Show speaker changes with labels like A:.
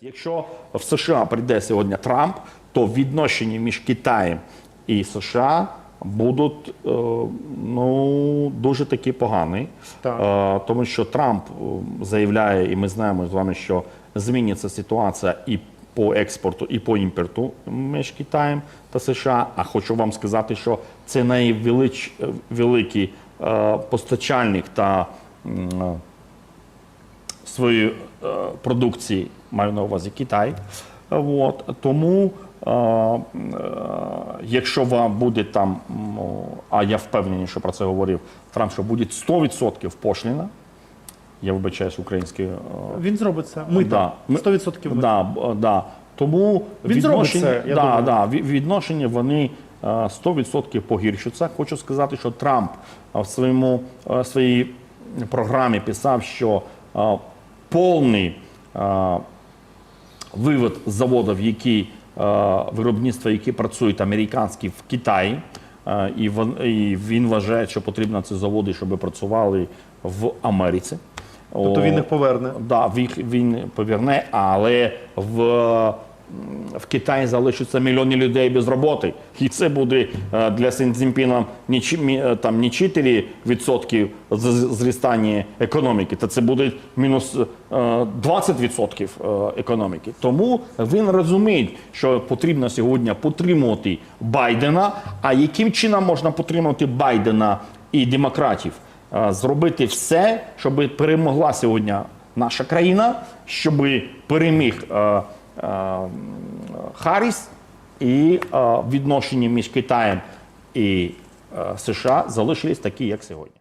A: Якщо в США прийде сьогодні Трамп, то відношення між Китаєм і США будуть е, ну, дуже такі погані.
B: Так.
A: Е, тому що Трамп е, заявляє, і ми знаємо з вами, що зміниться ситуація і по експорту, і по імпорту між Китаєм та США. А хочу вам сказати, що це найвеликий постачальник та своєї е, продукції, маю на увазі Китай. От. Тому, е, е, якщо вам буде там, а я впевнений, що про це говорив Трамп, що буде 100% пошліна, я вибачаюсь українською. е,
B: Він зробить це. Ми
A: Да.
B: 100% ми.
A: Да, да. Тому
B: Він
A: відношення,
B: це, я
A: да,
B: думаю.
A: да, відношення вони е, 100% погіршуються. Хочу сказати, що Трамп в своєму своїй програмі писав, що повний а, вивод заводів, які а, виробництва, які працюють американські в Китаї. А, І він, і він вважає, що потрібно ці заводи, щоб працювали в Америці.
B: Тобто він їх поверне.
A: Да, він, він поверне, але в, в Китаї залишаться мільйони людей без роботи. І це буде е, для Сін Цзіньпіна не, чи- е, там, не 4% з- з- зростання економіки, та це буде мінус е, 20% е, економіки. Тому він розуміє, що потрібно сьогодні підтримувати Байдена. А яким чином можна підтримувати Байдена і демократів? Зробити все, щоб перемогла сьогодні наша країна, щоб переміг Харріс і е, відношення між Китаєм і е, США залишились такі, як сьогодні.